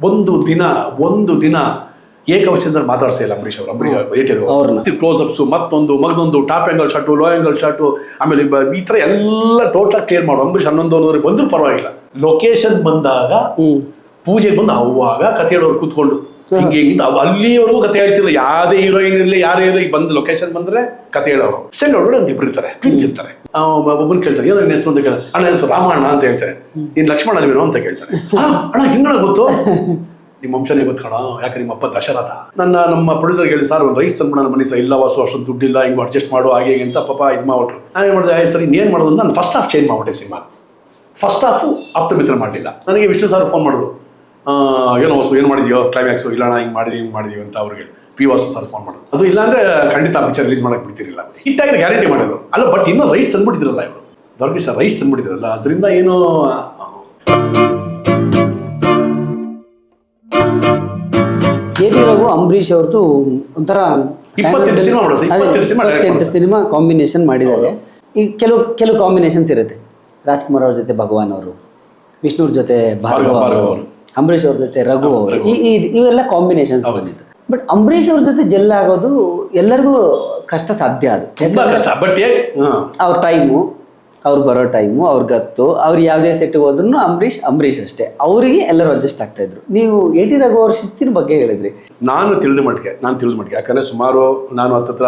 ಒಂದು ದಿನ ಒಂದು ದಿನ ಏಕವಚನದಲ್ಲಿ ಮಾತಾಡ್ಸಿಲ್ಲ ಅಂಬರೀಷ್ ಅವರು. ಅಂಬರೀಷ್ ಕ್ಲೋಸ್ ಅಪ್ಸ್ ಮತ್ತೊಂದು ಮಗದೊಂದು top angle shot low angle shot ಆಮೇಲೆ ಈ ಥರ ಎಲ್ಲ ಟೋಟಲ್ ಕ್ಲಿಯರ್ ಮಾಡು. ಅಂಬರೀಷ್ ಹನ್ನೊಂದು ಒಂದೂವರೆಗೆ ಬಂದರೂ ಪರವಾಗಿಲ್ಲ. ಲೊಕೇಶನ್ ಬಂದಾಗ ಪೂಜೆಗೆ ಬಂದು ಅವಾಗ ಕಥೆ ಹೇಳೋರು ಕೂತ್ಕೊಂಡು ಹಿಂಗೆ ಅವ್ ಅಲ್ಲಿವರೆಗೂ ಕತೆ ಹೇಳ್ತಿಲ್ಲ ಯಾವುದೇ ಹೀರೋಯಿನ್ ಇರಲಿ ಯಾರೇ ಇರಲಿ ಬಂದು ಲೊಕೇಶನ್ ಬಂದ್ರೆ ಕತೆ ಹೇಳೋರು. ಸೆಲ್ ಒಳಗಡೆ ಒಂದು ಇಬ್ರು ಇರ್ತಾರೆ. ಟ್ವಿನ್ಸ್ ಇರ್ತಾರೆ. ಒಬ್ಬನ್ ಕೇಳ್ತಾರೆ ಏನೋ ಹೆಸರು ಅಂತ ಕೇಳ್ತಾರೆ. ಅಣ್ಣ ಹೆಸರು ರಾಮಣ್ಣ ಅಂತ ಹೇಳ್ತಾರೆ. ಇನ್ ಲಕ್ಷ್ಮಣ ನೀವೇನೋ ಅಂತ ಕೇಳ್ತಾರೆ. "ಆ, ಅಣ್ಣ ಹಿಂಗಣ ಗೊತ್ತು? ನಿಮ್ಮ ವಂಶನೇ ಗೊತ್ತು ಕಣ. ಯಾಕೆ ನಿಮ್ಮ ಅಪ್ಪ ದಶರಥ? ನನ್ನ ನಮ್ಮ ಪ್ರೊಡ್ಯೂಸರ್ ಹೇಳಿ ಸರ್ ಒಂದು ರೈಟ್ ಅನ್ಬಿಡ ಬನ್ನಿ ಸರ್ ಇಲ್ಲ ವಾಸು ಅಷ್ಟೊಂದು ದುಡ್ಡಿಲ್ಲ ಹಿಂಗೆ ಅಡ್ಜಸ್ಟ್ ಮಾಡು ಹಾಗೆ ಹೀಗೆ ಅಂತ ಪಾಪ ಇದು ಮಾಡ್ಬಿಟ್ರು. ನಾನು ಏನು ಮಾಡಿದೆ ಸರ್ ಇನ್ನೇನು ಮಾಡೋದು? ನಾನು ಫಸ್ಟ್ ಹಾಫ್ ಚೇಂಜ್ ಮಾಡ್ಬಿಟ್ಟೆ cinema first half Aptha Mitra ಮಾಡಲಿಲ್ಲ. ನನಗೆ ವಿಷ್ಣು ಸರ್ ಫೋನ್ ಮಾಡಿದ್ರು. ಏನೋ ಹೊಸ ಏನು ಮಾಡಿದ್ಯೋ ಕ್ಲೈಮ್ಯಾಕ್ಸು ಇಲ್ಲ ಹಿಂಗೆ ಮಾಡಿದೀವಿ ಹಿಂಗೆ ಮಾಡಿದೀವಿ ಅಂತ ಅವ್ರಿಗೆ ಪಿ ವಾಸು ಸರ್ ಫೋನ್ ಮಾಡೋದು ಅದು ಇಲ್ಲಾಂದ್ರೆ ಖಂಡಿತ ಪಿಕ್ಚರ್ ರಿಲೀಸ್ ಮಾಡಕ್ಕೆ ಬಿಡ್ತಿರಲಿಲ್ಲ ಹಿಟ್ಟಾಗಿ ಗ್ಯಾರಂಟಿ ಮಾಡೋದು ಅಲ್ಲ ಬಟ್ ಇನ್ನೂ ರೈಟ್ಸ್ ಅಂದ್ಬಿಟ್ಟಿದ್ರಲ್ಲ ಇವರು. ದೊರಕಿ ಸರ್ ರೈಟ್ಸ್ ಅಂದ್ಬಿಟ್ಟಿದ್ರಲ್ಲ ಅದರಿಂದ ಏನು ರಘು ಅಂಬರೀಷ್ ಅವ್ರದ್ದು ಒಂಥರ ಇಪ್ಪತ್ತೆಂಟು ಸಿನಿಮಾ ಕಾಂಬಿನೇಷನ್ ಮಾಡಿದ್ದಾರೆ. ಈಗ ಕೆಲವು ಕೆಲವು ಕಾಂಬಿನೇಷನ್ಸ್ ಇರುತ್ತೆ. ರಾಜ್ಕುಮಾರ್ ಅವ್ರ ಜೊತೆ ಭಗವಾನ್ ಅವರು ವಿಷ್ಣುವ್ರ ಜೊತೆ ಭಾರ್ಗವ ಅವರು. ಅಂಬರೀಷ್ ಅವ್ರ ಜೊತೆ ರಘು ಅವರು ಈ ಈ- ಇವೆಲ್ಲ ಕಾಂಬಿನೇಷನ್ಸ್ ಬಂದಿತ್ತು ಬಟ್ ಅಂಬರೀಷ್ ಅವ್ರ ಜೊತೆ ಜೆಲ್ ಆಗೋದು ಎಲ್ಲರಿಗೂ ಕಷ್ಟ ಸಾಧ್ಯ ಅದು. ತುಂಬಾ ಕಷ್ಟ ಬಟ್ ಏ ಅವ್ರ ಟೈಮು ಅವ್ರು ಬರೋ ಟೈಮು ಅವ್ರ ಗತ್ತು ಅವ್ರು ಯಾವುದೇ ಸೆಟ್ಗೆ ಹೋದ್ರು ಅಂಬರೀಷ್ ಅಂಬರೀಷ್ ಅಷ್ಟೇ. ಅವರಿಗೆ ಎಲ್ಲರೂ ಅಡ್ಜಸ್ಟ್ ಆಗ್ತಾ ಇದ್ರು. ನೀವು ಎ ಟಿ ರಘು ಅವ್ರ ಶಿಸ್ತಿನ ಬಗ್ಗೆ ಹೇಳಿದ್ರಿ. ನಾನು ತಿಳಿದು ಮಟ್ಟಿಗೆ ನಾನು ತಿಳಿದು ಮಟ್ಟಿಗೆ ಯಾಕಂದರೆ ಸುಮಾರು ನಾನು ಹತ್ತತ್ರ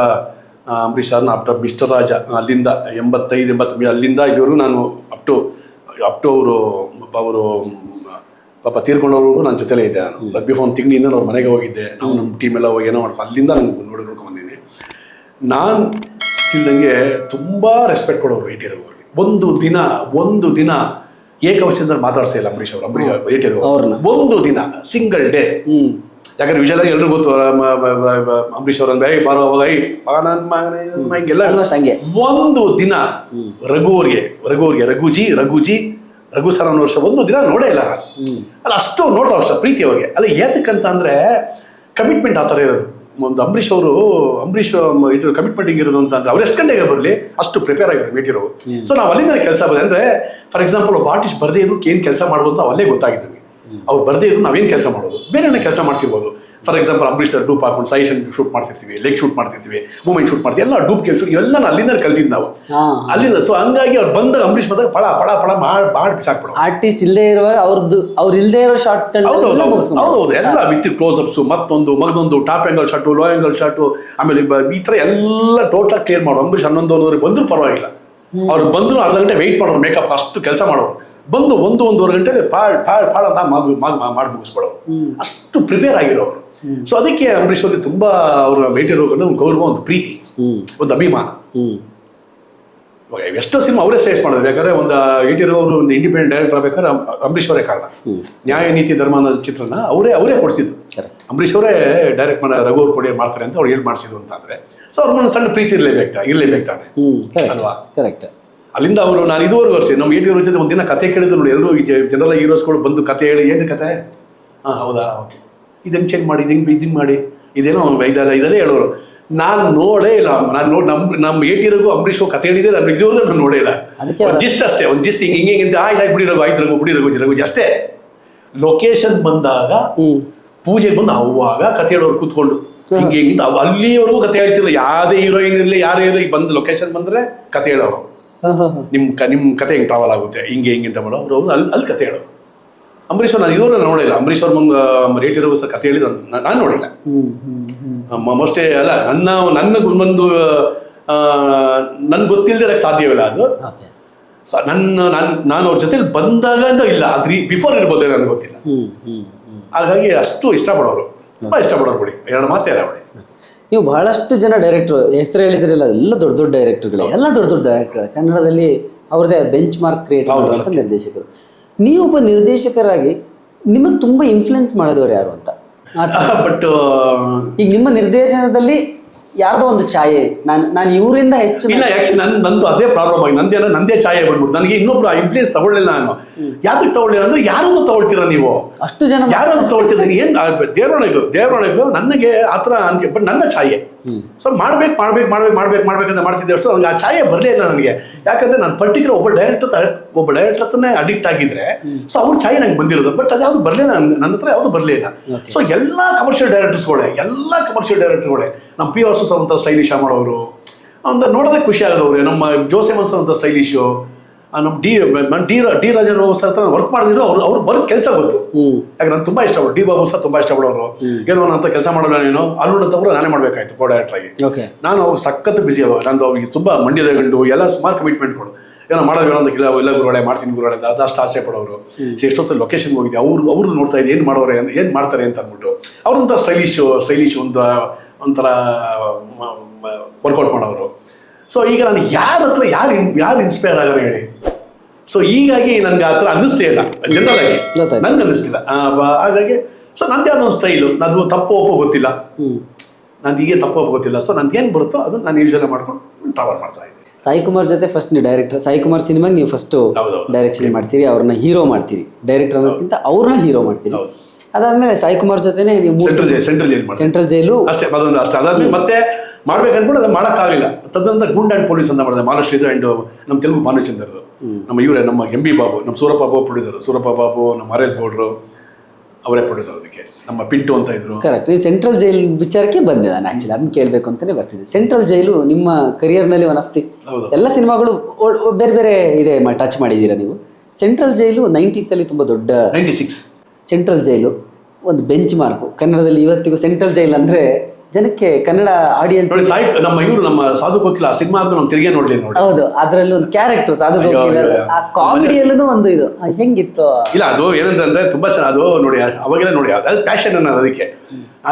ಆ, ಅಂಬರೀಷ್ ಸರ್ನ ಅಪ್ ಟು ಮಿಸ್ಟರ್ ರಾಜ ಅಲ್ಲಿಂದ ಎಂಬತ್ತೈದು ಎಂಬತ್ತು ಅಲ್ಲಿಂದ ಇವರು ನಾನು ಅಪ್ ಟು ಅಪ್ ಟು ಅವರು ಅವರು ಪಾಪ ತೀರ್ಕೊಂಡವ್ರಿಗೂ ನನ್ನ ಜೊತೆಲೇ ಇದ್ದೆ ನಾನು. ಲಭ್ಯ ಫೋನ್ ತಿಂಗಳಿಂದ ಅವ್ರ ಮನೆಗೆ ಹೋಗಿದ್ದೆ. ನಾವು ನಮ್ಮ ಟೀಮೆಲ್ಲ ಎಲ್ಲ ಹೋಗಿ ಏನೋ ಮಾಡ್ಕೊ ಅಲ್ಲಿಂದ ನಂಗೆ ನೋಡಿ ನೋಡ್ಕೊಂಡು ಬಂದಿದ್ದೀನಿ ನಾನು ತಿಳಿದಂಗೆ ತುಂಬ ರೆಸ್ಪೆಕ್ಟ್ ಕೊಡೋರು ಏಟಿ ಅವ್ರಿಗೆ. ಒಂದು ದಿನ ಒಂದು ದಿನ ಏಕವಚನದಲ್ಲಿ ಮಾತಾಡ್ಸಿಲ್ಲ ಅಂಬರೀಶ್ ಅವರು ಏಟಿ ಅವ್ರನ್ನ. ಒಂದು ದಿನ ಸಿಂಗಲ್ ಡೇ ಯಾಕಂದ್ರೆ ವಿಜಯದಾಗ ಎಲ್ರಿಗೂ ಗೊತ್ತು ಅಂಬರೀಶ್ ಅವ್ರ ಐ ಬಾರೋ ಐ ಮಗನೇ, ಒಂದು ದಿನ ರಘು ಅವ್ರಿಗೆ ರಘು ಅವ್ರಿಗೆ ರಘುಜಿ ರಘುಜಿ ರಘು ಸರ್ ಅನ್ನೋ ವರ್ಷ ಒಂದು ದಿನ ನೋಡೇ ಇಲ್ಲ. ಅಲ್ಲ ಅಷ್ಟು ನೋಡೋ ವರ್ಷ ಪ್ರೀತಿ ಅವ್ರಿಗೆ. ಅಲ್ಲ ಏತಕ್ಕಂತ ಅಂದ್ರೆ ಕಮಿಟ್ಮೆಂಟ್ ಆ ಥರ ಇರೋದು. ಒಂದು ಅಂಬರೀಷ್ ಅವರು ಅಂಬರೀಷ್ ಇದು ಕಮಿಟ್ಮೆಂಟ್ ಹಿಂಗಿರೋದು ಅಂತ ಅಂದ್ರೆ ಅವ್ರು ಎಷ್ಟು ಗಂಟೆಗೆ ಬರಲಿ ಅಷ್ಟು ಪ್ರಿಪೇರ್ ಆಗಿರೋ ಮೀಟಿರೋ ಸೊ ನಾವು ಅಲ್ಲಿಂದ ಕೆಲಸ ಬಂದ್ರೆ ಅಂದ್ರೆ ಫಾರ್ ಎಕ್ಸಾಂಪಲ್ ಒಬ್ಬ ಆರ್ಟಿಸ್ಟ್ ಬರದೇ ಇದ್ರು ಏನು ಕೆಲಸ ಮಾಡ್ಬೋದು ಅಂತ ಅವಲ್ಲೇ ಗೊತ್ತಾಗಿದ್ವಿ ಅವ್ರು ಬರದೇ ಇದ್ರು ನಾವೇನು ಕೆಲಸ ಮಾಡೋದು? ಬೇರೆ ಕೆಲಸ ಮಾಡ್ತಿರ್ಬೋದು. ಫಾರ್ ಎಕ್ಸಾಂಪಲ್ ಅಂಬರೀಷ್ ಡೂಪ್ ಹಾಕೊಂಡು ಸೈಷನ್ ಶೂಟ್ ಮಾಡ್ತಿರ್ತೀವಿ ಲೆಗ್ ಶೂಟ್ ಮಾಡ್ತಿರ್ತೀವಿ ಮೂಮೆಂಟ್ ಶೂಟ್ ಮಾಡ್ತೀವಿ ಎಲ್ಲ ಡೂಪ್ ಶೂಟ್ ಇವೆಲ್ಲ ನಾನು ಅಲ್ಲಿಂದ ಕಲ್ತಿದ್ದು ನಾವು. ಅಲ್ಲಿಂದ ಸೊ ಹಂಗಾಗಿ ಅವ್ರು ಬಂದಾಗ ಅಂಬರೀಷ್ ಬಂದಾಗ ಪಳ ಪಳ ಪಳ ಮಾಡಿ ಭಾಳ ಬಿಸಾಕ್ಬಿಡೋ ಆರ್ಟಿಸ್ಟ್ ಇಲ್ಲದೇ ಇರುವಾಗ ಅವ್ರದ್ದು ಅವ್ರು ಇಲ್ಲದೆ ಇರೋ ಶಾರ್ಟ್ಸ್ ಹೌದು ಹೌದು ಎಲ್ಲ ವಿತ್ ಕ್ಲೋಸ್ ಅಪ್ಸು ಮತ್ತೊಂದು ಮಗದೊಂದು top angle shot low angle shot ಆಮೇಲೆ ಈ ಥರ ಎಲ್ಲ ಟೋಟಲ್ ಕ್ಲಿಯರ್ ಮಾಡೋದು ಅಂಬರೀಷ್ ಹನ್ನೊಂದು ಒಂದೂವರೆ ಬಂದರೂ ಪರವಾಗಿಲ್ಲ. ಅವ್ರು ಬಂದರೂ ಅರ್ಧ ಗಂಟೆ ವೆಯ್ಟ್ ಮಾಡೋರು ಮೇಕಪ್ ಅಷ್ಟು ಕೆಲಸ ಮಾಡೋರು. ಬಂದು ಒಂದು ಒಂದೂವರೆ ಗಂಟೆಲಿ ಪಾಳ್ ಪಾಳ್ ಪಾಳನ್ನ ಮಾಗು ಮಗು ಮಗ್ ಮಾಡಿ ಮುಗಿಸ್ಬಿಡೋ ಅಷ್ಟು ಪ್ರಿಪೇರ್ ಆಗಿರೋರು. ಸೊ ಅದಕ್ಕೆ ಅಂಬರೀಷ್ ಅವ್ರಿಗೆ ತುಂಬಾ ಅವರ ಮೇಟಿರೋ ಒಂದು ಗೌರವ ಒಂದು ಪ್ರೀತಿ ಒಂದು ಅಭಿಮಾನ. ಇವಾಗ ಎಷ್ಟೋ ಸಿನಿಮಾ ಅವರೇ ಸಜೆಸ್ಟ್ ಮಾಡಿದ್ರು. ಯಾಕಂದ್ರೆ ಒಂದು ಏಟಿರೋ ಅವರು ಒಂದು ಇಂಡಿಪೆಂಡೆಂಟ್ ಡೈರೆಕ್ಟರ್ ಆಗ್ಬೇಕಾದ್ರೆ ಅಂಬರೀಶ್ ಅಂಬರೀಷ್ ಅವರೇ ಕಾರಣ. ನ್ಯಾಯ ನೀತಿ ಧರ್ಮ ಅನ್ನೋ ಚಿತ್ರನ ಅವರೇ ಅವರೇ ಕೊಡಿಸಿದ್ರು ಅಂಬರೀಷ್ ಅವರೇ ಡೈರೆಕ್ಟ್ ಮಾಡ ರಘು ಅವ್ರು ಕೊಡಿ ಮಾಡ್ತಾರೆ ಅಂತ ಅವ್ರು ಏನು ಮಾಡಿಸಿದ್ರು ಅಂತ ಅಂದ್ರೆ. ಸೊ ಅವ್ರ ಸಣ್ಣ ಪ್ರೀತಿ ಇರಲೇಬೇಕು ಇರಲೇಬೇಕು ತಾನೆ ಅಲ್ವಾ? ಕರೆಕ್ಟ್ ಅಲ್ಲಿಂದ ಅವರು ನಾನು ಇದುವರೆಗೂ ಅಷ್ಟೇ ನಮ್ಮ ಏಟಿಯವ್ರ ಜೊತೆ ಒಂದಿನ ಕತೆ ಕೇಳಿದ್ರು ನೋಡಿ ಎಲ್ಲರೂ ಜನರಲ್ ಹೀರೋಸ್ಗಳು ಬಂದು ಕತೆ ಹೇಳಿ ಏನು ಕತೆ? ಹಾಂ ಹೌದಾ ಓಕೆ. ಇದನ್ನು ಚೇಂಜ್ ಮಾಡಿ ಇದು ಹಿಂಗೆ ಮಾಡಿ. ಇದೇನೋ ಇದೆಲ್ಲ ಇದರೇ ಹೇಳೋರು. ನಾನು ನೋಡೇ ಇಲ್ಲ ನಾನು ನೋಡಿ ನಮ್ಮ ನಮ್ಮ ಏಟಿಯರಿಗೂ ಅಂಬರೀಷ್ ಅವ್ರು ಕತೆ ಹೇಳಿದೆ ನಾನು ಇದುವರೆಗೂ ನಾನು ನೋಡೇ ಇಲ್ಲ. ಅದಕ್ಕೆ ಒಂದು ಜಿಸ್ಟ್ ಅಷ್ಟೇ ಒಂದು ಜಿಸ್ಟ್ ಹಿಂಗೆ ಹಿಂಗೆ ಹಿಂಗೆ ಆಯ್ತು ಆಯ್ತು ಬಿಡಿರೋ ಆಯ್ತು ರಘು ಬಿಡಿ ರಘು ರಘು ಅಷ್ಟೇ. ಲೊಕೇಶನ್ ಬಂದಾಗ ಪೂಜೆಗೆ ಬಂದು ಅವಾಗ ಕತೆ ಹೇಳೋರು ಕೂತ್ಕೊಂಡು ಹಿಂಗೆ ಹಿಂಗಿಂತ ಅಲ್ಲಿವರೆಗೂ ಕತೆ ಹೇಳ್ತಿಲ್ಲ ಯಾವುದೇ ಹೀರೋಯಿನ್ ಇರಲಿ ಯಾರೇ ಇರಲಿ ಬಂದು ಲೊಕೇಶನ್ ಬಂದರೆ ಕತೆ ಹೇಳೋರು. ನಿಮ್ಮ ಕ ನಿಮ್ಮ ಕತೆ ಹೆಂಗೆ ಟ್ರಾವೆಲ್ ಆಗುತ್ತೆ ಹಿಂಗೆ ಹಿಂಗೆ ಅಂತ ಮಾಡೋ. ಅವರು ಅಲ್ಲಿ ಅಲ್ಲಿ ಕತೆ ಹೇಳೋರು. ಅಂಬರೀಶ್ ಅವ್ರು ನಾನು ಇದುವರೆಗೂ ನೋಡಿಲ್ಲ. ಅಂಬರೀಶ್ ಅವ್ರ ಮುಂದೆ ರೇಟ್ ಇರುವ ಸಹ ಕತೆ ಹೇಳಿದ ನಾನು ನೋಡಿಲ್ಲ. ಮೋಸ್ಟ್ಲಿ ಅಲ್ಲ ನನ್ನ ನನ್ನ ಒಂದು ನನ್ಗೆ ಗೊತ್ತಿಲ್ಲದೆ ಸಾಧ್ಯವಿಲ್ಲ ಅದು. ನನ್ನ ನಾನು ನಾನು ಅವ್ರ ಜೊತೆಲಿ ಬಂದಾಗ ಅಂತ ಇಲ್ಲ. ಅದ್ರಿ ಬಿಫೋರ್ ಇರ್ಬೋದೇ ನನಗೆ ಗೊತ್ತಿಲ್ಲ. ಹಾಗಾಗಿ ಅಷ್ಟು ಇಷ್ಟಪಡೋರು. ತುಂಬ ಇಷ್ಟಪಡೋರು ಬಿಡಿ. ಎರಡು ಮಾತೇ ಇಲ್ಲ ಬಿಡಿ. ನೀವು ಬಹಳಷ್ಟು ಜನ ಡೈರೆಕ್ಟ್ರು ಹೆಸರು ಹೇಳಿದ್ರಲ್ಲ ಎಲ್ಲ ದೊಡ್ಡ ದೊಡ್ಡ ಡೈರೆಕ್ಟರ್ಗಳು ಎಲ್ಲ ದೊಡ್ಡ ದೊಡ್ಡ ಡೈರೆಕ್ಟರ್ ಕನ್ನಡದಲ್ಲಿ ಅವ್ರದೇ ಬೆಂಚ್ ಮಾರ್ಕ್ ಕ್ರಿಯೇಟ್ ಮಾಡುವಂಥ ನಿರ್ದೇಶಕರು. ನೀವೊಬ್ಬ ನಿರ್ದೇಶಕರಾಗಿ ನಿಮಗೆ ತುಂಬ ಇನ್ಫ್ಲುಯೆನ್ಸ್ ಮಾಡಿದವರು ಯಾರು ಅಂತ. ಬಟ್ ಈಗ ನಿಮ್ಮ ನಿರ್ದೇಶನದಲ್ಲಿ ಯಾರ್ದೋ ಒಂದು ಛಾಯೆ. ನಾನು ನಾನು ಇವರಿಂದ ಹೆಚ್ಚು ಇಲ್ಲ ಆಕ್ಚುಲಿ ನನ್ ನಂದು ಅದೇ ಪ್ರಾಬ್ಲಮ್ ಆಗಿ ನಂದೇನೋ ನಂದೇ ಛಾಯೆ ಬಂದ್ಬಿಟ್ಟು ನನಗೆ ಇನ್ನೊಬ್ರು ಇನ್ಫ್ಲೂಯೆನ್ಸ್ ತಗೊಳ್ಳಿಲ್ಲ ನಾನು. ಯಾತಕ್ಕೆ ತಗೊಳ್ಳಿಲ್ಲ ಅಂದ್ರೆ ಯಾರನ್ನು ತಗೊಳ್ತೀರಾ ನೀವು? ಅಷ್ಟು ಜನ ಯಾರನ್ನು ತಗೊಳ್ತೀರಾ? ನೀನು ಏನು ದೇವರೊಳಗೂ ದೇವರೊಳಗೂ ನನಗೆ ಆ ಥರ ಅನ್ಕೆ ಬಟ್ ನನ್ನ ಛಾಯೆ. ಸೊ ಮಾಡ್ಬೇಕು ಮಾಡ್ಬೇಕು ಮಾಡ್ಬೇಕು ಮಾಡ್ಬೇಕು ಮಾಡ್ಬೇಕಂತ ಮಾಡ್ತಿದ್ದೆ ಅಷ್ಟು. ನನಗೆ ಆ ಛಾಯೆ ಬರಲೇ ಇಲ್ಲ ನನಗೆ. ಯಾಕಂದ್ರೆ ನಾನು ಪರ್ಟಿಕ್ಯುಲರ್ ಒಬ್ಬ ಡೈರೆಕ್ಟರ್ ಒಬ್ಬ ಡೈರೆಕ್ಟರ್ ಹತ್ರನೇ ಅಡಿಕ್ಟ್ ಆಗಿದ್ರೆ ಸೊ ಅವ್ರ ಛಾಯೆ ನಂಗೆ ಬಂದಿರೋದು. ಬಟ್ ಅದು ಯಾವುದು ಬರಲಿಲ್ಲ ನನ್ನ ಹತ್ರ ಯಾವುದು ಬರಲಿಲ್ಲ. ಸೊ ಎಲ್ಲ ಕಮರ್ಷಿಯಲ್ ಡೈರೆಕ್ಟರ್ಸ್ಗಳೇ ಎಲ್ಲ ಕಮರ್ಷಿಯಲ್ ಡೈರೆಕ್ಟರ್ಗಳೇ ನಮ್ಮ ಪಿ ವಾಸು ಅಂತ ಸ್ಟೈಲಿಶ್ ಮಾಡೋರು ಅಂತ ನೋಡೋದಕ್ಕೆ ಖುಷಿ ಆಗೋದವ್ರೆ ನಮ್ಮ ಜೋಸೆ ಮನ್ಸರ್ ಅಂತ ಸ್ಟೈಲಿಶು ನಮ್ಮ D D D Rajan sir ಹತ್ರ ವರ್ಕ್ ಮಾಡಿದ್ರು ಅವ್ರು ಅವ್ರು ಬರೋ ಕೆಲಸ ಗೊತ್ತು. ಯಾಕೆ ನಾನು ತುಂಬಾ ಇಷ್ಟಪಟ್ಟು ಡಿ ಬಾಬು ಸರ್ ತುಂಬಾ ಇಷ್ಟಪಡೋರು. ಏನೋ ಅಂತ ಕೆಲಸ ಮಾಡೋಲ್ಲ ನೀನು ಅಲ್ಲುಂಡಂತವ್ರು ನಾನೇ ಮಾಡಬೇಕಾಯ್ತು ಕೋ ಡೈರೆಕ್ಟರ್ ಆಗಿ. ಓಕೆ. ನಾನು ಅವಾಗ ಸಖತ್ ಬಿಸಿ ಅವಾಗ ನಂದು ಅವ್ರಿಗೆ ತುಂಬ ಮಂಡ್ಯದ ಗಂಡು ಎಲ್ಲ ಸುಮಾರು ಕೊಡು. ಏನೋ ಮಾಡೋದು ಅಂತ ಇಲ್ಲ ಎಲ್ಲ ಗುರುಗಳೇ ಮಾಡ್ತೀನಿ ಗುರುಗಳೇ ಅಂತ ಅದಷ್ಟು ಆಸೆ ಪಡೋರು. ಎಷ್ಟೊತ್ತು ಲೊಕೇಶನ್ಗೆ ಹೋಗಿದ್ದೆ. ಅವ್ರು ಅವ್ರು ನೋಡ್ತಾ ಇದ್ದೆ ಏನು ಮಾಡೋರೆ ಏನು ಮಾಡ್ತಾರೆ ಅಂತ ಅಂದ್ಬಿಟ್ಟು. ಅವ್ರಂತ ಸ್ಟೈಲಿಶ್ ಸ್ಟೈಲಿಶ್ ಒಂದು ಒಂಥರ ವರ್ಕೌಟ್ ಮಾಡೋರು. ಸೊ ಈಗ ನಾನು ಯಾರ ಹತ್ರ ಯಾರು ಯಾರು ಇನ್ಸ್ಪೈರ್ ಆಗೋರು ಹೇಳಿ. ಸೊ ಹೀಗಾಗಿ ನನಗೆ ಆ ಥರ ಅನ್ನಿಸ್ಲೇ ಇಲ್ಲ ಜನರಲ್ ಆಗಿ ಗೊತ್ತಾಯ್ತು. ನಂಗೆ ಅನ್ನಿಸ್ಲಿಲ್ಲ ಆ, ಬ- ಹಾಗಾಗಿ ಸೊ ನಂದೇ ಅನ್ನೋ ಸ್ಟೈಲು ನಾನು ತಪ್ಪು ಒಪ್ಪು ಗೊತ್ತಿಲ್ಲ. ಹ್ಮ್. ನಂದು ಹೀಗೆ ತಪ್ಪು ಒಪ್ಪು ಗೊತ್ತಿಲ್ಲ. ಸೊ ನಂದು ಏನು ಬರುತ್ತೋ ಅದು ನಾನು ಯೂಶಲಿ ಮಾಡ್ಕೊಂಡು ಟ್ರಾವೆಲ್ ಮಾಡ್ತಾ ಇದ್ದೀನಿ. ಸಾಯಿ ಕುಮಾರ್ ಜೊತೆ ಫಸ್ಟ್ ನೀವು ಡೈರೆಕ್ಟರ್ ಸಾಯಿ ಕುಮಾರ್ ಸಿನಿಮಾಗೆ ನೀವು ಫಸ್ಟ್ ಹೌದೌದು. ಡೈರೆಕ್ಷನ್ ಮಾಡ್ತೀರಿ ಅವ್ರನ್ನ ಹೀರೋ ಮಾಡ್ತೀರಿ. ಡೈರೆಕ್ಟರ್ ಅನ್ನೋದಕ್ಕಿಂತ ಅವ್ರನ್ನ ಹೀರೋ ಮಾಡ್ತೀರಿ. ಹೌದು. ಅದಾದ್ಮೇಲೆ ಸಾಯಿ ಕುಮಾರ್ ಜೊತೆನೆ ನೀವು ಸೆಂಟ್ರಲ್ ಜೈಲ್ ಸೆಂಟ್ರಲ್ ಜೈಲ್ ಮಾಡಿ ಸೆಂಟ್ರಲ್ ಜೈಲು ಅಷ್ಟೇ ಅದೊಂದು ಅಷ್ಟೇ. ಅದಾದ್ಮೇಲೆ ಮತ್ತೆ ಮಾಡ್ಬೇಕು ಅದನ್ನ ಅದು ಮಾಡೋಕ್ಕಾಗಲಿಲ್ಲ. ತದನಂತರ ಗುಂಡ್ ಆ್ಯಂಡ್ ಪೊಲೀಸ್ ಅಂತ ಮಾಡಿದೆ. ಮಹಾರಾಷ್ಟ್ರ ಇದ್ರೆ ಆ್ಯಂಡ್ ನಮ್ಮ ತೆಲುಗು ಭಾನುಚಂದ್ರದು ನಮ್ಮ ಇವರೇ ನಮ್ಮ ಎಂ ಬಿ ಬಾಬು ನಮ್ಮ ಸೂರಪ್ಪ ಬಾಬು ಪ್ರೊಡ್ಯೂಸರ್. ಸೂರಪ್ಪ ಬಾಬು ನಮ್ಮ ಹರೇಶ್ ಗೌಡ್ರು ಅವರೇ ಪ್ರೊಡ್ಯೂಸರ್ ಅದಕ್ಕೆ. ನಮ್ಮ ಪಿಂಟು ಅಂತ ಇದ್ರು. ಕರೆಕ್ಟ್ ಈ ಸೆಂಟ್ರಲ್ ಜೈಲ್ ವಿಚಾರಕ್ಕೆ ಬಂದೆ ನಾನು ಆ್ಯಕ್ಚುಲಿ ಅದನ್ನ ಕೇಳಬೇಕು ಅಂತಲೇ ಬರ್ತಿದ್ದೆ. ಸೆಂಟ್ರಲ್ ಜೈಲು ನಿಮ್ಮ ಕರಿಯರ್ನಲ್ಲಿ ಒನ್ ಆಫ್ ದಿ ಹೌದು. ಎಲ್ಲ ಸಿನಿಮಾಗಳು ಬೇರೆ ಬೇರೆ ಇದೆ ಟಚ್ ಮಾಡಿದ್ದೀರಾ ನೀವು? ಸೆಂಟ್ರಲ್ ಜೈಲು 90s ಅಲ್ಲಿ ತುಂಬ ದೊಡ್ಡ ನೈಂಟಿ ಸಿಕ್ಸ್ ಸೆಂಟ್ರಲ್ ಜೈಲು. ಒಂದು ಬೆಂಚ್ ಮಾರ್ಕು ಕನ್ನಡದಲ್ಲಿ ಇವತ್ತಿಗೂ ಸೆಂಟ್ರಲ್ ಜೈಲ್ ಅಂದ್ರೆ ಜನಕ್ಕೆ ಕನ್ನಡ ಆಡಿಯನ್ಸ್ ನಮ್ಮ ಇವರು ನಮ್ಮ ಸಾಧು ಕೋಕಿಲ ಸಿನಿಮಾ ಆದ್ಮೇಲೆ ನಾವು ತಿರುಗಿ ನೋಡ್ಲಿ ನೋಡಿ. ಹೌದು ಅದ್ರಲ್ಲಿ ಒಂದು ಕ್ಯಾರೆಕ್ಟರ್ ಸಾಧು ಅಯ್ಯೋ. ಆ ಕಾಮಿಡಿಯಲ್ಲೂ ಒಂದು ಇದು. ಹೆಂಗಿತ್ತು? ಇಲ್ಲ ಅದು ಏನಂತಂದ್ರೆ ತುಂಬಾ ಚೆನ್ನಾಗಿ ಅದು ನೋಡಿ ಅವಾಗೆಲ್ಲ ನೋಡಿ ಅದು ಪ್ಯಾಷನ್ ಅನ್ನೋದು ಅದಕ್ಕೆ.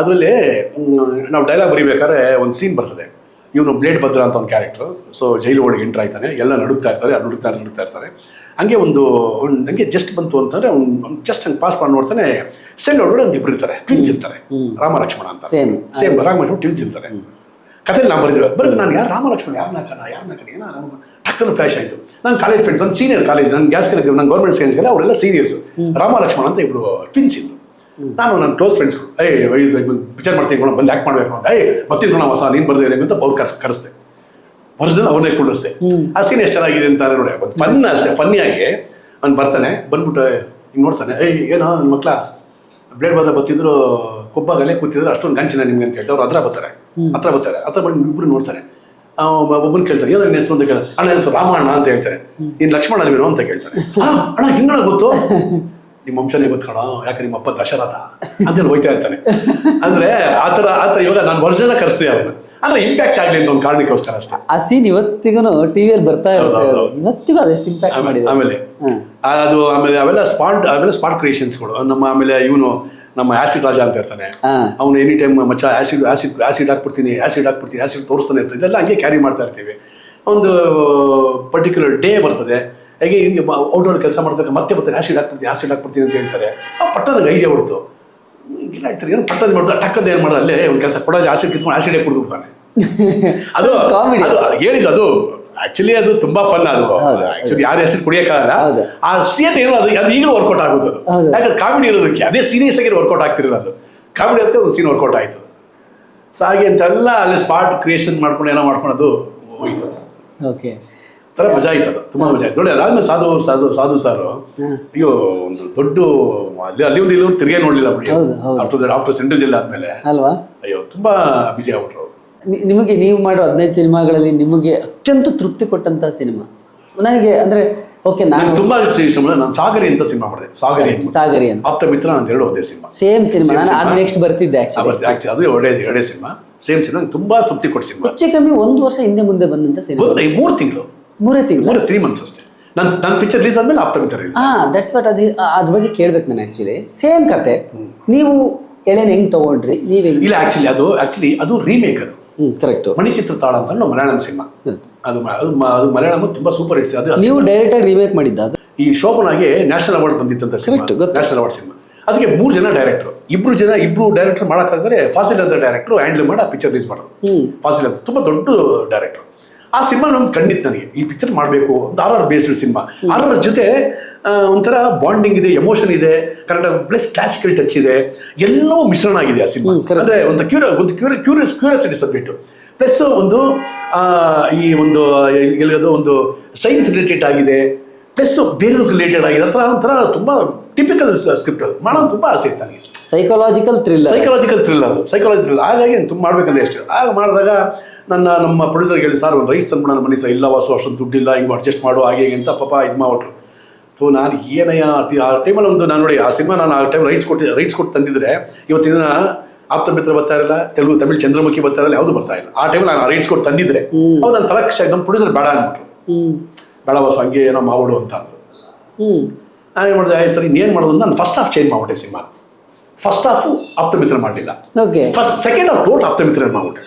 ಅದರಲ್ಲಿ ನಾವು ಡೈಲಾಗ್ ಬರಿಬೇಕಾದ್ರೆ ಒಂದು ಸೀನ್ ಬರ್ತದೆ. ಇವನು ಬ್ಲೇಡ್ ಭದ್ರ ಅಂತ ಒಂದು ಕ್ಯಾರೆಕ್ಟರ್ ಸೊ ಜೈಲು ಒಳಗೆ ಎಂಟ್ರ್ ಆಯ್ತಾನೆ ಎಲ್ಲ ನಡುಗ್ತಾ ಇರ್ತಾರೆ ಅದು ನಡುಕ್ತಾ ನಡುಗ್ತಾ ಇರ್ತಾರೆ. ಹಂಗೆ ಒಂದು ಒಂದು ಹಂಗೆ ಜಸ್ಟ್ ಬಂತು ಅಂತಂದ್ರೆ ಅವ್ನು ಜಸ್ಟ್ ಹಂಗೆ ಪಾಸ್ ಮಾಡಿ ನೋಡ್ತಾನೆ ಸೆಲ್ ಒಳಗಡೆ ಒಂದು ಇಬ್ರು ಇರ್ತಾರೆ ಟ್ವಿನ್ಸ್ ಇರ್ತಾರೆ ರಾಮ ಲಕ್ಷ್ಮಣ ಅಂತ. Same same Rama Lakshmana twins ಇರ್ತಾರೆ. ಕಥೆಲಿ ನಾನು ಬರೆದಿರೋ ಬರೀ ನಾನು ಯಾರು ರಾಮ ಲಕ್ಷ್ಮಣ ಯಾರು ನಾಕನ ಯಾರು ನಾಕನ ಏನೋ ರಾಮ ಟಕ್ಕನ್ನು ಫ್ಲಾಶ್ ಆಯಿತು. ನಾನು ಕಾಲೇಜ್ ಫ್ರೆಂಡ್ಸ್ ನನ್ನ ಸೀನಿಯರ್ ಕಾಲೇಜ್ ನನ್ನ ಗ್ಯಾಸ್ ನಾನು ಗೌರ್ಮೆಂಟ್ ಸೈನ್ಸ್ಗೆಲ್ಲ ಅವರೆಲ್ಲ ಸೀನಿಯರ್ಸ್ ರಾಮ ಲಕ್ಷ್ಮಣ ಅಂತ ಇಬ್ರು ಟ್ವಿನ್ಸ್ ಇತ್ತು ನಾನು ನನ್ನ ಕ್ಲೋಸ್ ಫ್ರೆಂಡ್ಸ್ ಏಯ್ ವಿಚಾರ ಮಾಡ್ತೀನಿ ಕಣೋ, ಬಂದು ಆ್ಯಕ್ಟ್ ಮಾಡಬೇಕು ಅಂತ ಏಯ್ ಬರ್ತೀನಿ ಕಣ ಹೊಸ ನೀನು ಬರ್ದಿರಿ ಅಂತ ಅವ್ರು ಕರ್ ಕರೆಸ್ದೆ. ಒರಿಜಿನಲ್ ಅವನ್ನೇ ಕುಂಡಿಸ್ದೆ. ಆ ಸೀನ್ ಎಷ್ಟು ಚೆನ್ನಾಗಿದೆ ಅಂತ ನೋಡಿ ಫನ್ ಅಷ್ಟೇ ಫನ್ನಿಯಾಗಿ ಅವ್ನು ಬರ್ತಾನೆ ಬಂದ್ಬಿಟ್ಟು ಹಿಂಗೆ ನೋಡ್ತಾನೆ ಏಯ್ ಏನೋ ನನ್ನ ಮಕ್ಳ ಬ್ಲೇಡ್ ಬದ್ರ ಬತ್ತಿದ್ರು ಕೊಬ್ಬಾಗಲೇ ಕೂತಿದ್ರು ಅಷ್ಟೊಂದು ಗಂಚಿನ ನಿಮ್ಗೆ ಅಂತ ಹೇಳ್ತಾರೆ ಅವ್ರು ಹತ್ರ ಬರ್ತಾರೆ ಹತ್ರ ಬರ್ತಾರೆ ಹತ್ರ ಬಂದು ಇಬ್ಬರು ನೋಡ್ತಾರೆ. ಒಬ್ಬನ್ ಕೇಳ್ತಾರೆ ಏನೋ ನಿನ್ನ ಹೆಸರು ಅಂತ ಕೇಳ್ತಾರೆ ಅಣ್ಣ ಹೆಸರು ರಾಮಣ್ಣ ಅಂತ ಹೇಳ್ತಾರೆ ಇನ್ ಲಕ್ಷ್ಮಣ ಅಲ್ವೇನೋ ಅಂತ ಕೇಳ್ತಾರೆ "ಆ, ಅಣ್ಣ ಹಿಂಗಳ ಗೊತ್ತು? ನಿಮ್ಮ ವಂಶನೇ ಗೊತ್ತು ಕಣ ಯಾಕೆ ನಿಮ್ಮ ಅಪ್ಪ ದಶರಥ? ಅಂತೇಳಿ ಹೋಯ್ತಾ ಇರ್ತಾನೆ. ಅಂದ್ರೆ ಆತರ ಆತರ ಆ ಥರ ಇವಾಗ ನಾನು ವರ್ಷನ ಕರೆಸ್ತೀನಿ ಅವನ್ನ ಅಂದ್ರೆ ಇಂಪ್ಯಾಕ್ಟ್ ಆಗಲಿ ಅಂತ ಒಂದು ಕಾರಣಕ್ಕೋಸ್ಕರ ಅಷ್ಟೇ. ಆ ಸೀನ್ ಇವತ್ತಿಗೂ ಟಿವಿಯಲ್ಲಿ ಬರ್ತಾ ಇರುತ್ತೆ. ಹೌದು, ಅದು. ಹೌದು. ಇವತ್ತಿಗೂ ಅದೆಷ್ಟು ಇಂಪ್ಯಾಕ್ಟ್ ಮಾಡಿದೆ? ಆಮೇಲೆ. ಹ್ಮ್. ಅದು ಆಮೇಲೆ ಅವೆಲ್ಲ ಸ್ಪಾಟ್ ಅವೆಲ್ಲ ಸ್ಪಾಟ್ ಕ್ರಿಯೇಷನ್ಸ್ಗಳು ನಮ್ಮ ಆಮೇಲೆ ಇವನು ನಮ್ಮ ಆಸಿಡ್ ರಾಜ ಅಂತ ಇರ್ತಾನೆ. ಹಾ. ಅವನು ಎನಿ ಟೈಮ್ ಮಚ್ಚ ಆಸಿಡ್ ಆಸಿಡ್ ಆಸಿಡ್ ಹಾಕ್ಬಿಡ್ತೀನಿ ಆಸಿಡ್ ಹಾಕ್ಬಿಡ್ತೀನಿ ಆಸಿಡ್ ತೋರಿಸ್ತಾನೆ ಇರ್ತದೆ ಇದೆಲ್ಲ ಹಂಗೆ ಕ್ಯಾರಿ ಮಾಡ್ತಾ ಇರ್ತೀವಿ. ಒಂದು ಪರ್ಟಿಕ್ಯುಲರ್ ಡೇ ಬರ್ತದೆ. ಹೇಗೆ ಹಿಂಗೆ ಔಟ್ಡೋರ್ ಕೆಲಸ ಮಾಡ್ಬೇಕು ಮತ್ತೆ ಬರ್ತಾರೆ ಆಸಿಡ್ ಹಾಕ್ಬಿಡ್ತೀನಿ ಆಸಿಡ್ ಹಾಕ್ಬಿಡ್ತೀನಿ ಅಂತ ಹೇಳ್ತಾರೆ. ಆ ಪಟ್ಟದ ಐಡಿಯಾ ಹೊಡ್ತು ಇಲ್ಲ ಇರ್ತಾರೆ ಏನು ಪಟ್ಟದ ಮಾಡ್ತಾರೆ ಟಕ್ಕದ ಏನು ಮಾಡೋದು ಅಲ್ಲೇ ಒಂದು ಕೆಲಸ ಕೊಡೋದು ಆಸಿಡ್ ಕಿತ್ಕೊಂಡು ಆಸಿಡೇ ಕುಡಿದ್ಬಿಡ್ತಾನೆ ಅದು ಕಾಮಿಡಿ ಅದು ಹೇಳಿದ್ದು ಅದು. ಆಕ್ಚುಲಿ ಅದು ತುಂಬಾ ಫನ್ ಅದು. ಆಕ್ಚುಲಿ ಯಾರು ಹೆಸರು ಕುಡಿಯಕ್ಕಾಗಲ್ಲ ಆ ಸೀನ್ ಏನು ಅದು ಅದು ಈಗಲೂ ವರ್ಕೌಟ್ ಆಗೋದು ಅದು. ಯಾಕಂದ್ರೆ ಕಾಮಿಡಿ ಇರೋದಕ್ಕೆ ಅದೇ ಸೀರಿಯಸ್ ಆಗಿ ವರ್ಕೌಟ್ ಆಗ್ತಿರಲ್ಲ ಅದು. ಕಾಮಿಡಿ ಅದಕ್ಕೆ ಒಂದು ಸೀನ್ ವರ್ಕೌಟ್ ಆಯ್ತು. ಸೊ ಹಾಗೆ ಅಂತೆಲ್ಲ ಅಲ್ಲಿ ಸ್ಪಾಟ್ ಕ್ರಿಯೇಷನ್ ಮಾಡ್ಕೊಂಡು ಏನೋ ಮಾಡ್ಕೊಳೋದು ಹೋಯ್ತು ಅದು. ಓಕೆ ಥರ ಮಜಾ ಆಯ್ತು ಅದು. ತುಂಬಾ ಮಜಾ ಆಯ್ತು. ನೋಡಿ ಅದಾದ್ಮೇಲೆ ಸಾಧು ಸಾಧು ಸಾಧು ಸಾರು ಅಯ್ಯೋ ಒಂದು ದೊಡ್ಡ ಅಲ್ಲಿ ಅಲ್ಲಿ ಒಂದು ಇಲ್ಲಿ ತಿರುಗೇ ನೋಡ್ಲಿಲ್ಲ ಬಿಡಿ. ಆಫ್ಟರ್ ಆಫ್ಟರ್ ಸೆಂಟ್ರಲ್ ಜಿಲ್ಲೆ ಆದ್ಮೇಲೆ. ಅಲ್ವಾ? ಅಯ್ಯೋ ತುಂಬಾ ಬಿಸಿ ಆಗ್ಬಿಟ್ರು. ನಿಮಗೆ ನೀವು ಮಾಡೋ ಹದಿನೈದು ಸಿನಿಮಾಗಳಲ್ಲಿ ನಿಮಗೆ ಅತ್ಯಂತ ತೃಪ್ತಿ ಕೊಟ್ಟಂತ ಸಿನಿಮಾ? ನನಗೆ ಅಂದ್ರೆ ಓಕೆ ನಾನು ತುಂಬಾ ನಾನು ಸಾಗರಿ ಅಂತ ಸಿನಿಮಾ ಮಾಡಿದೆ. ಸಾಗರಿ ಸಾಗರಿ ಅಂತ. ಆಪ್ತ ಮಿತ್ರ ನಾನು ಎರಡು ಒಂದೇ ಸಿನಿಮಾ. Same cinema. ನಾನು ಅದು. ನೆಕ್ಸ್ಟ್ ಬರ್ತಿದ್ದೆ ಆಕ್ಚುಲಿ ಅದು ಎರಡೇ ಎರಡೇ ಸಿನಿಮಾ. Same cinema. ತುಂಬಾ ತೃಪ್ತಿ ಕೊಟ್ಟ ಸಿನಿಮಾ. ಹೆಚ್ಚು ಕಮ್ಮಿ ಒಂದು ವರ್ಷ ಹಿಂದೆ ಮುಂದೆ ಬಂದಂತ ಸಿನಿಮಾ. ಮೂರು ತಿಂಗಳು. ಮೂರೇ ತಿಂಗಳು. ಮೂರು ತ್ರೀ ಮಂತ್ಸ್ ಅಷ್ಟೇ. ನನ್ನ ನನ್ನ ಪಿಕ್ಚರ್ ರಿಲೀಸ್ ಆದ್ಮೇಲೆ ಆಪ್ತ ಮಿತ್ರ ಹಾಂ ದಟ್ಸ್ ವಾಟ್ ಅದು ಅದ್ರ ಬಗ್ಗೆ ಕೇಳ್ಬೇಕು ನಾನು ಆ್ಯಕ್ಚುಲಿ ಸೇಮ್ ಕತೆ. ನೀವು ಎಳೆನ ಹೆಂಗೆ ತಗೊಂಡ್ರಿ? ನೀವು ಇಲ್ಲ ಆಕ್ಚುಲಿ ಅದು ಆ್ಯಕ್ಚುಲಿ ಅದು ರೀಮೇಕ್ ಅದು. ಕರೆಕ್ಟ್ ಮಣಿಚಿತ್ರ ತಾಳ ಅಂತ ನಮ್ಮ ಮಲಯಾಳಂ ಸಿನಿಮಾ. ಅದು ಅದು ಮಲಯಾಳಂ ತುಂಬಾ ಸೂಪರ್ ಹಿಟ್ಸ್ ಅದು ನೀವು ಡೈರೆಕ್ಟ್ ಆಗಿ ರಿಮೇಕ್ ಮಾಡಿದ್ದ ಅದು? ಈ ಶೋಭನಾಗೆ ನ್ಯಾಷನಲ್ ಅವಾರ್ಡ್ ಬಂದಿತ್ತಂತ ಗೊತ್ತು. National award cinema. ಅದಕ್ಕೆ ಮೂರು ಜನ ಡೈರೆಕ್ಟರ್ ಇಬ್ರು ಜನ ಇಬ್ರು ಡೈರೆಕ್ಟರ್ ಮಾಡಕ್ಕಾದ್ರೆ ಫಾಸಿಲ್ ಅಂತ ಡೈರೆಕ್ಟರ್ ಹ್ಯಾಂಡಲ್ ಮಾಡಿ ಆ ಪಿಕ್ಚರ್ ರಿಲೀಸ್ ಮಾಡೋದು ಫಾಸಿಲ್ ಅಂತ ತುಂಬಾ ದೊಡ್ಡ ಡೈರೆಕ್ಟರ್ ಆ ಸಿನಿಮಾ ನಮ್ಗೆ ಖಂಡಿತ ನನಗೆ. ಈ ಪಿಕ್ಚರ್ ಮಾಡಬೇಕು ಒಂದು R R based cinema. R R ಜೊತೆ ಆ, ಒಂಥರ ಬಾಂಡಿಂಗ್ ಇದೆ ಎಮೋಷನ್ ಇದೆ ಕನ್ನಡ ಪ್ಲಸ್ ಕ್ಲಾಸಿಕಲ್ ಟಚ್ ಇದೆ. ಎಲ್ಲವೂ ಮಿಶ್ರಣ ಆಗಿದೆ ಆ ಸಿನಿಮಾ. ಅಂದರೆ ಒಂದು ಕ್ಯೂರ ಒಂದು ಕ್ಯೂರ ಕ್ಯೂರಿಯಸ್ ಕ್ಯೂರಿಯಾಸಿಟಿ ಸಬ್ಜೆಕ್ಟ್. ಪ್ಲಸ್ ಒಂದು ಈ ಒಂದು ಎಲ್ಲದು ಒಂದು ಸೈನ್ಸ್ ರಿಲೇಟೆಡ್ ಆಗಿದೆ. ಪ್ಲಸ್ ಬೇರೆದಕ್ಕೆ ರಿಲೇಟೆಡ್ ಆಗಿದೆ. ಒಂಥರ ಒಂಥರ ತುಂಬ ಟಿಪಿಕಲ್ ಸ್ಕ್ರಿಪ್ಟ್ ಅದು. ಮಾಡೋದು ತುಂಬ ಆಸೆ ಇತ್ತು ನನಗೆ. ಸೈಕಾಲಜಿಕಲ್ ಥ್ರಿಲ್ಲರ್ ಸೈಕಾಲಜಿಕಲ್ ಥ್ರಿಲ್ಲರ್ ಅದು ಸೈಕಾಲಜಿ ಥ್ರಿಲ್ಲರ್ ಹಾಗಾಗಿ ತುಂಬ ಮಾಡ್ಬೇಕಂದ್ರೆ ಎಷ್ಟು ಆಗ ಮಾಡಿದಾಗ ನನ್ನ ನಮ್ಮ ಪ್ರೊಡ್ಯೂಸರ್ ಹೇಳಿ ಸರ್ ಒಂದು ರೈಟ್ ಅನ್ಬಿಡೋಣ ಮನೆ ಸಹ ಇಲ್ಲ ವಾಸು ಅಷ್ಟೊಂದು ದುಡ್ಡಿಲ್ಲ ಹಿಂಗೆ ಅಡ್ಜಸ್ಟ್ ಮಾಡು ಹಾಗೆ ಹೀಗೆ ಅಂತ ಪಾಪ ಇದು ಮಾಡ್ಬಿಟ್ರು. ಸೊ ನಾನು ಏನಯ್ಯ ಆ ಟೈಮಲ್ಲಿ ಒಂದು ನಾನು ನೋಡಿ ಆ ಸಿನಿಮಾ ನಾನು ಆ ಟೈಮ್ ರೈಟ್ಸ್ ಕೊಟ್ಟು ರೈಟ್ಸ್ ಕೊಟ್ಟು ತಂದಿದ್ರೆ ಇವತ್ತಿನ ಆಪ್ತ ಮಿತ್ರ ಬರ್ತಾ ಇರಲ್ಲ ತೆಲುಗು ತಮಿಳು ಚಂದ್ರಮುಖಿ ಬರ್ತಾ ಇರಲ್ಲ ಯಾವುದು ಬರ್ತಾ ಇಲ್ಲ. ಆ ಟೈಮಲ್ಲಿ ನಾನು ರೈಟ್ಸ್ ಕೊಟ್ಟು ತಂದಿದ್ರೆ ಅವ್ರು ನನ್ನ ತಲಕ್ಷ ನಮ್ಮ ಪ್ರೊಡ್ಯೂಸರ್ ಬೇಡ ಅಂದ್ಬಿಟ್ರು. ಬೇಡ ವಾಸು ಹಂಗೆ ಏನೋ ಮಾಡು ಅಂತ ಅಂದ್ರು. ನಾನು ಏನು ಮಾಡಿದೆ ಸರಿ ಇನ್ನೇನು ಮಾಡೋದು? ನಾನು ಫಸ್ಟ್ ಹಾಫ್ ಚೇಂಜ್ ಮಾಡ್ಬಿಟ್ಟೆ ಸಿನಿಮಾ ಫಸ್ಟ್ ಹಾಫು ಆಪ್ತಮಿತ್ರ ಮಾಡಲಿಲ್ಲ. Okay first second half total Apthamitra ಮಾಡ್ಬಿಟ್ಟೆ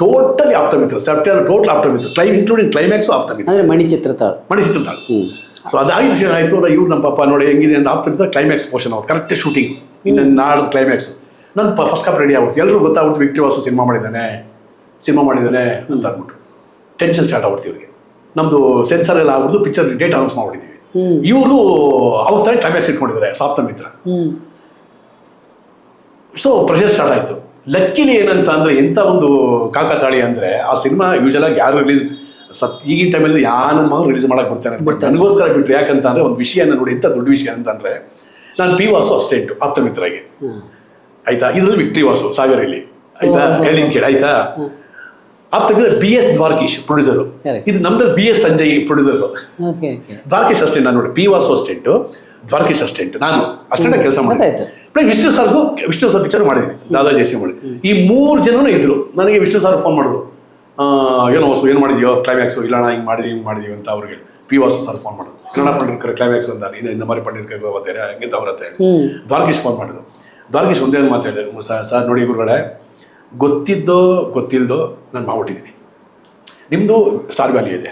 totally Apthamitra September total Apthamitra claim including climax Apthamitra ಅಂದರೆ ಮಣಿಚಿತ್ರತಾಳ್ ಮಣಿ ಚಿತ್ರತಾಳ್ ಮಣಿಸಿದ್ದಾಳೆ ಸೊ ಸೊ ಅದಾಗಿದ್ದು ಏನಾಯಿತು ಇವ್ರು ನಮ್ಮ ಪಾಪ ನೋಡಿ ಹೆಂಗಿದೆ ಅಂತ ಆಪ್ತಮಿತ್ರ ಕ್ಲೈಮ್ಯಾಕ್ಸ್ ಪೋರ್ಷನ್ ಅವ್ರು ಕರೆಕ್ಟ್ ಶೂಟಿಂಗ್ ಇನ್ನು ನಾಡ್ದು ಕ್ಲೈಮ್ಯಾಕ್ಸ್ ನನ್ನ ಫಸ್ಟ್ ಕಾಪ್ ರೆಡಿ ಆಗುತ್ತೆ ಎಲ್ಲರೂ ಗೊತ್ತಾಗ್ಬಿಟ್ಟು ವಿಕ್ಟ್ರಿ ವಾಸು ಸಿನಿಮಾ ಮಾಡಿದ್ದಾನೆ. ಸಿನಿಮಾ ಮಾಡಿದ್ದಾನೆ ಅಂತ ಅಂದ್ಬಿಟ್ಟು. ಟೆನ್ಷನ್ ಸ್ಟಾರ್ಟ್ ಆಗ್ಬಿಡ್ತು ಇವ್ರಿಗೆ. ನಮ್ಮದು ಸೆನ್ಸರ್ ಎಲ್ಲ ಆಗ್ಬಿಟ್ಟು ಪಿಕ್ಚರ್ ಡೇಟ್ ಅನೌನ್ಸ್ ಮಾಡಿಬಿಟ್ಟಿದ್ದೀವಿ. ಇವರು ಅವ್ರ ಥರ ಕ್ಲೈಮ್ಯಾಕ್ಸ್ ಇಟ್ಕೊಂಡಿದ್ದಾರೆ ಸಾಪ್ತ ಮಿತ್ರ ಹ್ಮ್. ಸೊ ಪ್ರೆಷರ್ ಸ್ಟಾರ್ಟ್ ಆಯಿತು. ಲಕ್ಕಿಲಿ ಏನಂತ ಅಂದರೆ ಎಂಥ ಒಂದು ಕಾಕತಾಳಿ ಅಂದರೆ ಆ ಸಿನಿಮಾ ಯೂಶಲ್ ಆಗಿ ಯಾರು ರಿಲೀಸ್ ಸತ್ ಈಗಿನ ಟೈಮಲ್ಲಿ ಯಾರು ಮಗ ರಿಲೀಸ್ ಮಾಡಕ್ಕೆ ಬರ್ತಾರೆ ಬಟ್ ನನಗೋಸ್ಕರ ಬಿಟ್ಟರೆ ಯಾಕಂತ ಅಂದರೆ ಒಂದು ವಿಷಯನ ನೋಡಿ ಎಂಥ ದೊಡ್ಡ ವಿಷಯ ಅಂತಂದರೆ ನಾನು ಪಿ ವಾಸು ಅಸ್ಟೆಂಟು ಆಪ್ತ ಮಿತ್ರಗೆ ಹ್ಮ್. ಆಯ್ತಾ? ಇದ್ರಲ್ಲಿ ವಿಕ್ಟ್ರಿ ವಾಸು ಸಾಗರಲ್ಲಿ. ಆಯ್ತಾ. ಹೇಳಿ ಕೇಳಿ ಆಯ್ತಾ? Apthamitra B S Dwarakish producer ಇದು ನಮ್ದು B S Sanjay producer Dwarakish assistant ನಾನು ನೋಡಿ. P Vasu assistant Dwarakish assistant ನಾನು ಅಷ್ಟೇ ಕೆಲಸ ಗೊತ್ತಾಯ್ತು. ಪ್ಲಸ್ ವಿಷ್ಣು ಸರ್ಗೂ ವಿಷ್ಣು ಸರ್ ಪಿಕ್ಚರ್ ಮಾಡಿದ್ದೀನಿ ದಾದಾ ಜೈಸಿ ಮಾಡಿ ಈ ಮೂರು ಜನನೂ ಇದ್ರು. ನನಗೆ ವಿಷ್ಣು ಸರ್ ಫೋನ್ ಮಾಡಿದ್ರು. ಏನೋ ಹೊಸ ಏನು ಮಾಡಿದ್ಯೋ? ಕ್ಲೈಮ್ಯಾಕ್ಸು ಇಲ್ಲ ಹಿಂಗೆ ಮಾಡಿದೀವಿ ಹಿಂಗೆ ಮಾಡಿದೀವಿ ಅಂತ ಅವ್ರಿಗೆ ಪಿ ವಾಸು ಸರ್ ಫೋನ್ ಮಾಡಿದ್ರು. ಕನ್ನಡ ಪಂಡಿರ್ಕರ್ ಕ್ಲೈಮ್ಯಾಕ್ಸ್ ಅಂತ ಇನ್ನು ಇಂದ ಮಾರಿ ಪಂಡಿರ್ಕರ್ ಬರ್ತಾರೆ ಹಂಗೆ ಅವ್ರ ಹ್ಮ್. ದ್ವಾರಕೀಶ್ ಫೋನ್ ಮಾಡಿದ್ರು. ದ್ವಾರಕೀಶ್ ಒಂದೇ ಒಂದು ಮಾತಾಡಿದೆ ಸರ್ ಸರ್ ನೋಡಿ ಗುರುಗಳೇ ಗೊತ್ತಿದ್ದೋ ಗೊತ್ತಿಲ್ಲದೋ ನಾನು ಮಾಡ್ಬಿಟ್ಟಿದ್ದೀನಿ ನಿಮ್ಮದು ಸ್ಟಾರ್ ವ್ಯಾಲ್ಯೂ ಇದೆ.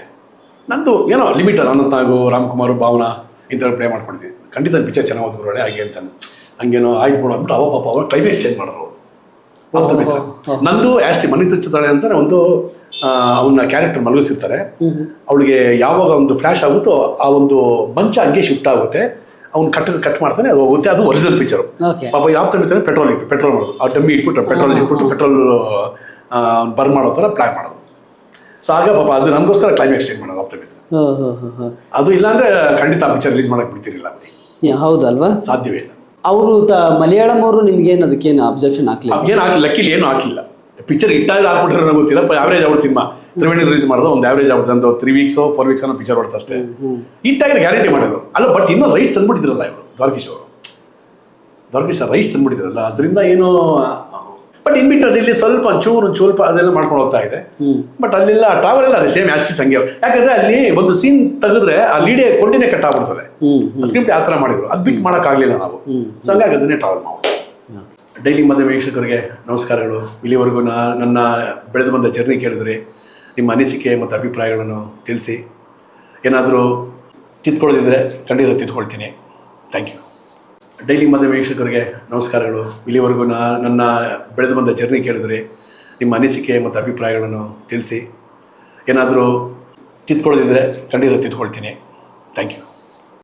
ನಂದು ಏನೋ ಲಿಮಿಟ್ ಅಲ್ಲ. ಅನಂತ್ ನಾಗು ರಾಮ್ಕುಮಾರ್ ಭಾವನಾ ಇಂಥವ್ರು ಪ್ಲೇ ಮಾಡ್ಕೊಂಡಿದ್ದೀನಿ. ಖಂಡಿತ ಪಿಕ್ಚರ್ ಚೆನ್ನಾಗಿ ಗುರುಗಳೇ ಹಾಗೆ ಅಂತ ಹಂಗೇನೋ ಆಯ್ತು ಬಿಡು ಅಂದ್ಬಿಟ್ಟು ಅವ ಪಾಪ ಅವ್ರು ಕ್ಲೈಮೇಟ್ ಚೇಂಜ್ ಮಾಡೋರು? ಮಿತ್ರ. ನಂದು ಆಸ್ಟಿ ಮನೆ ತುಚ್ಚುತ್ತಾಳೆ ಅಂತ ಒಂದು ಅವನ್ನ ಕ್ಯಾರೆಕ್ಟರ್ ಮಲಗಿಸಿರ್ತಾರೆ. ಅವಳಿಗೆ ಯಾವಾಗ ಒಂದು ಫ್ಲ್ಯಾಶ್ ಆಗುತ್ತೋ ಆ ಒಂದು ಮಂಚ ಹಂಗೆ ಶಿಫ್ಟ್ ಆಗುತ್ತೆ. ಅವ್ನು ಕಟ್ ಕಟ್ ಮಾಡ್ತಾನೆ ಅದು ಹೋಗುತ್ತೆ ಅದು ಒರಿಜಿನಲ್ ಪಿಕ್ಚರು ಪಾಪ ಯಾವ ಮಿತ್ರ ಪೆಟ್ರೋಲ್ ಇಟ್ಟು ಪೆಟ್ರೋಲ್ ಮಾಡೋದು. ಆ ಡಮ್ಮಿ ಇಟ್ಬಿಟ್ಟು ಪೆಟ್ರೋಲ್ ಇಟ್ಬಿಟ್ಟು ಪೆಟ್ರೋಲ್ ಬರ್ನ್ ಮಾಡೋ ಥರ ಪ್ಲ್ಯಾನ್ ಮಾಡೋದು. ಸೊ ಆಗ ಪಾಪ ಅದು ನಮಗೋಸ್ಕರ ಕ್ಲೈಮ್ಯಾಕ್ಸ್ ಚೇಂಜ್ ಮಾಡೋದು ಆಪ್ತ ಅದು ಇಲ್ಲಾಂದ್ರೆ ಖಂಡಿತ ಆ ಪಿಕ್ಚರ್ ರಿಲೀಸ್ ಮಾಡಕ್ಕೆ ಬಿಡ್ತಿರಲಿಲ್ಲ ಬಿಡಿ. ಹೌದಲ್ವಾ? ಸಾಧ್ಯವೇ ಇಲ್ಲ. ಅವರು ಮಲಯಾಳಂ ಅವರು ನಿಮ್ಗೇನು ಅದಕ್ಕೇನು ಅಬ್ಜೆಕ್ಷನ್ ಹಾಕ್ಲಿಲ್ಲ? ಏನು ಹಾಕಲಿಲ್ಲ ಲಕ್ಕಿಲಿ ಏನು ಹಾಕಲಿಲ್ಲ. ಪಿಕ್ಚರ್ ಇಟ್ಟಾದ್ರೆ ಹಾಕ್ಬಿಟ್ರೆ ನನಗೆ ಗೊತ್ತಿಲ್ಲ ಆವ್ರೇಜ್ ಅವ್ರ ಸಿನಿಮಾ. ತ್ರಿವೇಣಿ ರಿಲೀಸ್ ಮಾಡೋದು ಒಂದು ಆವ್ರೇಜ್ ಆಗ್ಬಿಟ್ಟು ಒಂದು ತ್ರೀ ವೀಕ್ಸ್ ಫೋರ್ ವೀಕ್ಸ್ ಅನ್ನೋ ಪಿಕ್ಚರ್ ಹೊಡ್ತು ಅಷ್ಟೇ. ಹ್ಮ್ ಇಟ್ಟಾಗಿ ಗ್ಯಾರಂಟಿ ಮಾಡೋದು ಅಲ್ಲ ಬಟ್ ಇನ್ನೂ ರೈಟ್ಸ್ ಅಂದ್ಬಿಟ್ಟಿದ್ರಲ್ಲ ಇವರು ದ್ವಾರಕೀಶ್ ಅವರು. ದ್ವಾರಕೀಶ್ ರೈಟ್ಸ್ ಅಂದ್ಬಿಟ್ಟಿದ್ರಲ್ಲ ಅದರಿಂದ ಏನು ಬಟ್ ಇನ್ಬಿಟ್ಟು ಅದಿಲ್ಲಿ ಸ್ವಲ್ಪ ಚೂರು ಚೂಲ್ಪ ಅದೆಲ್ಲ ಮಾಡ್ಕೊಂಡು ಹೋಗ್ತಾ ಇದೆ. ಹ್ಮ್. ಬಟ್ ಅಲ್ಲೆಲ್ಲ ಟ್ರಾವೆಲ್ ಎಲ್ಲ ಅದೇ ಸೇಮ್ ಆಸ್ಟಿ ಸಂಖ್ಯೆ ಯಾಕಂದ್ರೆ ಅಲ್ಲಿ ಒಂದು ಸೀನ್ ತೆಗೆದ್ರೆ ಆ ಲೀಡೆ ಕೊಂಡಿನೇ ಕಟ್ ಆಗ್ಬಿಡ್ತದೆ ಹ್ಮ್. ಹ್ಮ್ ಸ್ಕ್ರಿಪ್ಟ್ ಯಾವ ಥರ ಮಾಡಿದ್ರು? ಅದು ಬಿಟ್ಟು ಮಾಡೋಕ್ಕಾಗಲಿಲ್ಲ ನಾವು. ಹ್ಮ್. ಸೊ ಹಂಗಾಗಿ ಅದನ್ನೇ ಟ್ರಾವೆಲ್ ಮಾಡೋದು ಡೈಲಿ ಮಧ್ಯ ವೀಕ್ಷಕರಿಗೆ ನಮಸ್ಕಾರಗಳು. ಇಲ್ಲಿವರೆಗೂ ನಾ ನನ್ನ ಬೆಳೆದು ಬಂದ ಜರ್ನಿ ಕೇಳಿದ್ರಿ ನಿಮ್ಮ ಅನಿಸಿಕೆ ಮತ್ತು ಅಭಿಪ್ರಾಯಗಳನ್ನು ತಿಳಿಸಿ. ಏನಾದರೂ ತಿದ್ಕೊಳ್ಳೋದಿದ್ರೆ ಖಂಡಿತ ತಿದ್ಕೊಳ್ತೀನಿ. ಥ್ಯಾಂಕ್ ಯು ಡೈಲಿ ಮದುವೆ ವೀಕ್ಷಕರಿಗೆ ನಮಸ್ಕಾರಗಳು. ಇಲ್ಲಿವರೆಗೂ ನಾ, ನನ್ನ ಬೆಳೆದು ಬಂದ ಜರ್ನಿ ಕೇಳಿದ್ರಿ ನಿಮ್ಮ ಅನಿಸಿಕೆ ಮತ್ತು ಅಭಿಪ್ರಾಯಗಳನ್ನು ತಿಳಿಸಿ. ಏನಾದರೂ ತಿದ್ಕೊಳ್ಳೋದಿದ್ರೆ ಖಂಡಿತ ತಿದ್ಕೊಳ್ತೀನಿ. Thank you